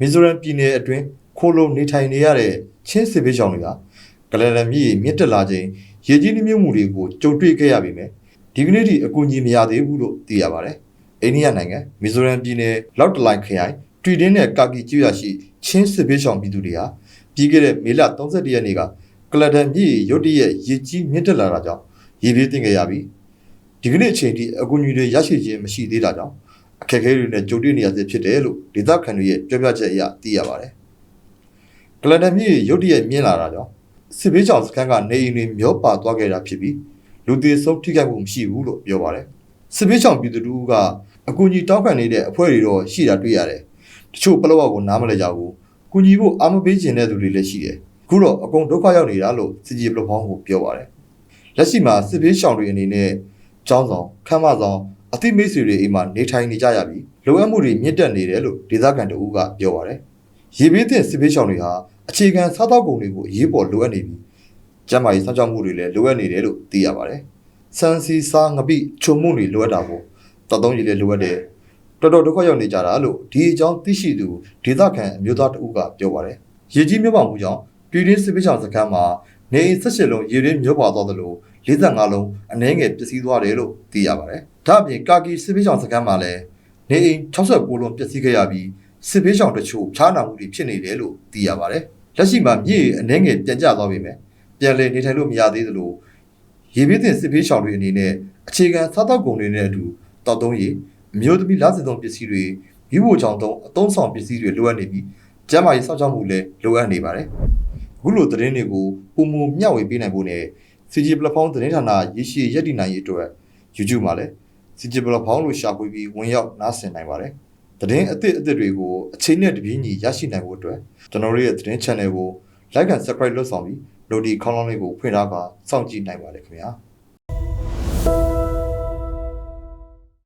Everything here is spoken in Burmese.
မီဇိုရမ်ပြည်နယ်အတွင်းခိုးလုံနေထိုင်နေရတဲ့ချင်းစစ်ဘေးရှောင်တွေကကလန်လန်မြစ်မြစ်တက်လာခြင်းရေကြီးနှမြုပ်မှုတွေကိုကြုံတွေ့ခဲ့ရပြီမယ်ဒီကနေ့ထိအကူအညီမရသေးဘူးလို့သိရပါတယ်အိန္ဒိယနိုင်ငံမီဇိုရမ်ပြည်နယ်လောက်တလိုင်ခရိုင်တွီတင်းနဲ့ကာကီကျွရရှိချင်းစစ်ဘေးရှောင်ပြည်သူတွေဟာပြီးခဲ့တဲ့မေလ31ရက်နေ့ကကလန်ဒန်မြစ်ရုတ်တရက်ရေကြီးမြစ်တက်လာတာကြောင့်ရေပြေးတင်ခဲ့ရပြီးဒီကနေ့အချိန်ထိအကူအညီတွေရရှိခြင်းမရှိသေးတာကြောင့် အခက်အခဲတွေနဲ့ကြုံတွေ့နေရဆဲဖြစ်တယ်လို့ဒေသခံတွေရဲ့ပြောပြချက်အရသိရပါတယ်။ကလန်ဒန်မြေရုတ်တရက်မြင်လာတာကြောင့်စစ်ဘေးကြောင်စခန်းကနေအိမ်တွေမျောပါသွားခဲ့တာဖြစ်ပြီးလူသေးဆုံးထိခိုက်မှုမရှိဘူးလို့ပြောပါတယ်။စစ်ဘေးကြောင်ပြည်သူတို့ကအကူအညီတောင်းခံနေတဲ့အဖွဲ့တွေတော့ရှိတာတွေ့ရတယ်။တချို့ပလောက်ကကိုနားမလဲကြဘူး။ကူညီဖို့အာမပေးခြင်းတဲ့သူတွေလည်းရှိတယ်။အခုတော့အကုန်ဒုက္ခရောက်နေတာလို့စီဂျီပလောဖောင်းကိုပြောပါတယ်။လက်ရှိမှာစစ်ဘေးရှောင်တွေအနေနဲ့ကျောင်းဆောင်ခမ်းမဆောင် အသိမိတ်ဆွေတွေအိမ်မှာနေထိုင်နေကြရပြီးလိုအပ်မှုတွေမြင့်တက်နေတယ်လို့ဒေသခံတအူးကပြောပါတယ်။ရေဘေးသင့်စစ်ဘေးရှောင်တွေဟာအခြေခံစားသောက်ကုန်တွေကိုအရေးပေါ်လိုအပ်နေပြီးကျန်းမာရေးစောင့်ရှောက်မှုတွေလည်းလိုအပ်နေတယ်လို့သိရပါတယ်။စံစီစားငပိချုံမှုတွေလိုအပ်တာကိုတော်တုံးကြီးလည်းလိုအပ်တယ်။တော်တော်ဒုက္ခရောက်နေကြတာလို့ဒီအကြောင်းသိရှိသူဒေသခံအမျိုးသားတအူးကပြောပါတယ်။ရေကြီးမြုပ်ပါမှုကြောင့်ပြည်တွင်းစစ်ဘေးရှောင်စခန်းမှာ နေအိမ်၁၈လုံးရေရင်းမြုပ်ပါသွားသလို45လုံးအနှဲငယ်ပျက်စီးသွားတယ်လို့သိရပါတယ်။ဒါ့အပြင်ကာကီစစ်ဘေးရှောင်စခန်းမှာလည်းနေအိမ်69လုံးပျက်စီးခဲ့ရပြီးစစ်ဘေးရှောင်တချို့ဖျားနာမှုတွေဖြစ်နေတယ်လို့သိရပါတယ်။လက်ရှိမှာမြေအနှဲငယ်ပြန်ကျသွားပြီမယ်။ပြန်လည်နေထိုင်လို့မရသေးသလိုရေဘေးသင့်စစ်ဘေးရှောင်တွေအနေနဲ့အခြေခံစားသောက်ကုန်တွေနဲ့အတူတောက်သုံးရေအမျိုးသမီးလက်စသုံးပစ္စည်းတွေမိဖို့ကြောင့်တုံးအသုံးဆောင်ပစ္စည်းတွေလိုအပ်နေပြီးကျန်းမာရေးစောင့်ရှောက်မှုလည်းလိုအပ်နေပါတယ်။ အခုလိုသတင်းတွေကိုပုံမမျှဝေပေးနိုင်ဖို့နဲ့ CG platform သတင်းဌာနရရှိရက်တည်နိုင်ရေးအတွက် YouTube မှာလည်း CG platform လို့ရှာဖွေပြီးဝင်ရောက်နားဆင်နိုင်ပါတယ်။သတင်းအသစ်အသစ်တွေကိုအချိန်နဲ့တပြေးညီရရှိနိုင်ဖို့အတွက်ကျွန်တော်တို့ရဲ့သတင်း channel ကို like and subscribe လုပ်ဆောင်ပြီး notification ခေါင်းလောင်းလေးကိုဖွင့်ထားပါစောင့်ကြည့်နိုင်ပါတယ်ခင်ဗျာ။